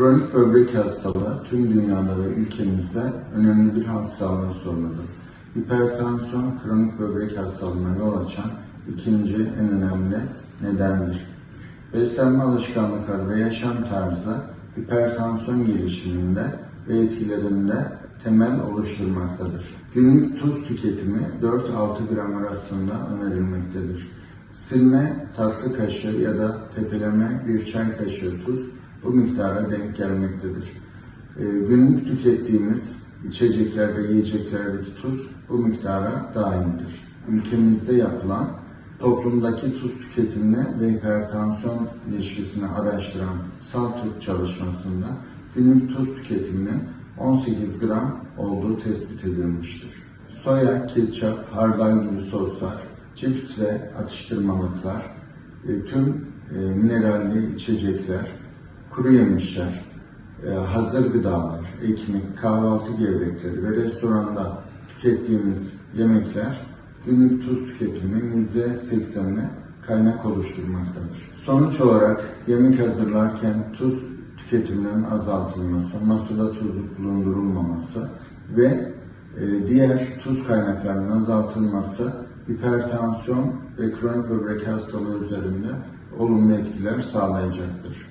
Kronik böbrek hastalığı tüm dünyada ve ülkemizde önemli bir halk sağlığı sorunudur. Hipertansiyon, kronik böbrek hastalığına yol açan ikinci en önemli nedendir. Beslenme alışkanlıkları ve yaşam tarzı hipertansiyon gelişiminde ve etkilerinde temel oluşturmaktadır. Günlük tuz tüketimi 4-6 gram arasında önerilmektedir. Silme tatlı kaşığı ya da tepeleme bir çay kaşığı tuz bu miktara denk gelmektedir. Ee, günlük tükettiğimiz içecekler ve yiyeceklerdeki tuz bu miktara dahildir. Ülkemizde yapılan toplumdaki tuz tüketimini ve hipertansiyon ilişkisini araştıran SALTÜK çalışmasında günlük tuz tüketiminin 18 gram olduğu tespit edilmiştir. Soya, ketçap, hardal gibi soslar, cips ve atıştırmalıklar, e, tüm e, mineralli içecekler, kuru yemişler, e, hazır gıdalar, ekmek, kahvaltı gevrekleri ve restoranda tükettiğimiz yemekler günlük tuz tüketiminin %80'ine kaynak oluşturmaktadır. Sonuç olarak yemek hazırlarken tuz tüketiminin azaltılması, masada tuzluk bulundurulmaması ve e, diğer tuz kaynaklarının azaltılması hipertansiyon ve kronik böbrek hastalığı üzerinde olumlu etkiler sağlayacaktır.